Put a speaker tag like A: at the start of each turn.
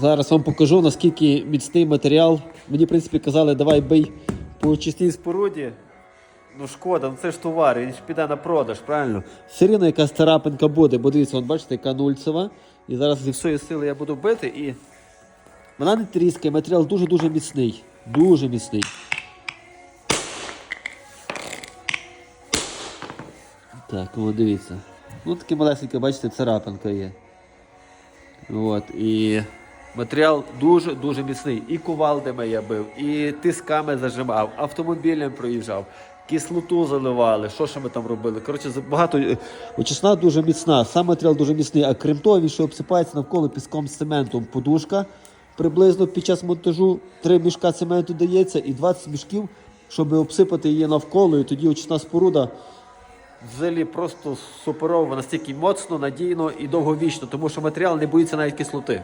A: Зараз вам покажу, наскільки міцний матеріал. Мені, в принципі, казали, давай бий по очисній споруді. Ну шкода, ну це ж товар, він ж піде на продаж, правильно? Рівно якась царапинка буде, бо дивіться, от бачите, яка нульцева. І зараз зі всієї сили я буду бити і. Вона не тріскає, матеріал дуже-дуже міцний. Дуже міцний. Так, от дивіться. Ну таке малесеньке, бачите, царапинка є. От, і матеріал дуже-дуже міцний. І кувалдами я бив, і тисками зажимав, автомобілем проїжджав, кислоту заливали, що ще ми там робили. Коротше, багато е, очисна дуже міцна, сам матеріал дуже міцний, а крім того, він ще обсипається навколо піском з цементом. Подушка приблизно під час монтажу 3 мішка цементу дається і 20 мішків, щоб обсипати її навколо, і тоді очисна споруда. Взагалі просто суперово, настільки моцно, надійно і довговічно, тому що матеріал не боїться навіть кислоти.